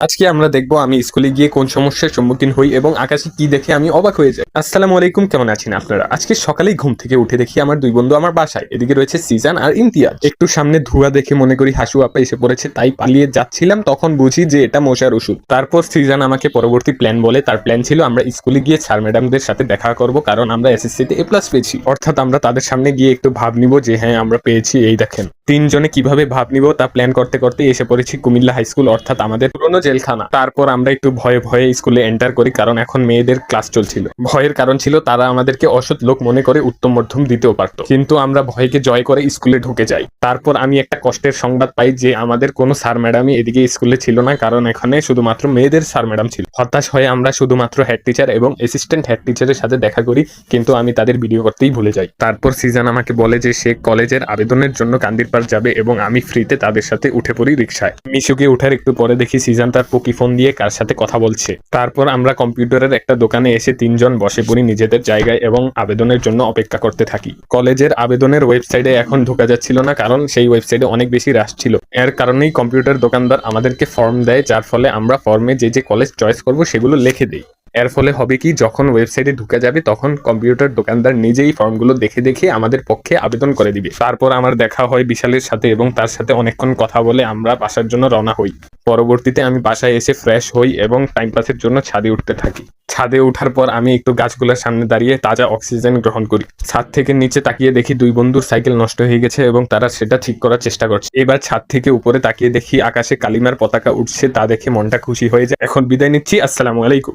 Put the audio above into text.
আজকে আমরা দেখব আমি স্কুলে গিয়ে কোন সমস্যার সম্মুখীন হই এবং আকাশে কি দেখে আমি অবাক হয়ে যাই। আসসালামু আলাইকুম, কেমন আছেন আপনারা? আজকে সকালেই ঘুম থেকে উঠে দেখি আমার দুই বন্ধু আমার বাসায়। এদিকে রয়েছে সিজান আর ইমতিয়াজ। একটু সামনে ধোঁয়া দেখে মনে করি হাসু আপা এসে পড়েছে, তাই পালিয়ে যাচ্ছিলাম, তখন বুঝি যে এটা মশার ওষুধ। তারপর সিজান আমাকে পরবর্তী প্ল্যান বলে, তার প্ল্যান ছিল আমরা স্কুলে গিয়ে স্যার ম্যাডামদের সাথে দেখা করব, কারণ আমরা এসএসসিতে এ প্লাস পেয়েছি। অর্থাৎ আমরা তাদের সামনে গিয়ে একটু ভাব নিব যে হ্যাঁ আমরা পেয়েছি, এই দেখেন। তিনজনে কীভাবে ভাব নিব তা প্ল্যান করতে করতে এসে পড়েছি কুমিল্লা হাই স্কুল অর্থাৎ আমাদের পুরনো জেলখানা। তারপর আমরা একটু ভয়ে ভয়ে স্কুলে এন্টার করি, কারণ এখন মেয়েদের ক্লাস চলছিল। ভয়ের কারণ ছিল তারা আমাদেরকে অসৎ লোক মনে করে উত্তম মধ্যম দিতেও পারত। কিন্তু আমরা ভয়কে জয় করে স্কুলে ঢুকে যাই। তারপর আমি একটা কষ্টের সংবাদ পাই যে আমাদের কোনো স্যার ম্যাডামই এদিকে স্কুলে ছিল না, কারণ এখানে শুধুমাত্র মেয়েদের স্যার ম্যাডাম ছিল। হতাশ হয়ে আমরা শুধুমাত্র হেড টিচার এবং অ্যাসিস্ট্যান্ট হেড টিচারের সাথে দেখা করি, কিন্তু আমি তাদের ভিডিও করতেই ভুলে যাই। তারপর সিজন আমাকে বলে যে সে কলেজের আবেদনের জন্য কান্দিরপাড় যাবে এবং আমি ফ্রিতে তাদের সাথে উঠে পড়ি রিক্সায় মিশুকে উঠার একটু পরে দেখি সিজন তার পকি ফোন দিয়ে কার সাথে কথা বলছে। তারপর আমরা কম্পিউটারের একটা দোকানে এসে তিনজন বসে পড়ি নিজেদের জায়গায় এবং আবেদনের জন্য অপেক্ষা করতে থাকি। কলেজের আবেদনের ওয়েবসাইটে এখন ঢোকা যাচ্ছিল না, কারণ সেই ওয়েবসাইটে অনেক বেশি রাশ ছিল। এর কারণেই কম্পিউটার দোকানদার আমাদেরকে ফর্ম দেয়, যার ফলে আমরা ফর্মে যে যে কলেজ চয়েস করব সেগুলো লিখে দিই। এর ফলে হবে কি, যখন ওয়েবসাইটে ঢুকে যাবে, তখন কম্পিউটার দোকানদার নিজেই ফর্মগুলো দেখে দেখে আমাদের পক্ষে আবেদন করে দিবে। তারপর আমার দেখা হয় বিশালের সাথে এবং তার সাথে অনেকক্ষণ কথা বলে আমরা বাসার জন্য রওনা হই। পরবর্তীতে আমি বাসায় এসে ফ্রেশ হই এবং টাইম পাসের জন্য ছাদে উঠতে থাকি। ছাদে ওঠার পর আমি একটু গাছগুলোর সামনে দাঁড়িয়ে তাজা অক্সিজেন গ্রহণ করি। ছাদ থেকে নিচে তাকিয়ে দেখি দুই বন্ধুর সাইকেল নষ্ট হয়ে গেছে এবং তারা সেটা ঠিক করার চেষ্টা করছে। এবার ছাদ থেকে উপরে তাকিয়ে দেখি আকাশে কালিমার পতাকা উঠছে তা দেখে মনটা খুশি হয়ে যায়। এখন বিদায় নিচ্ছি, আসসালামু আলাইকুম।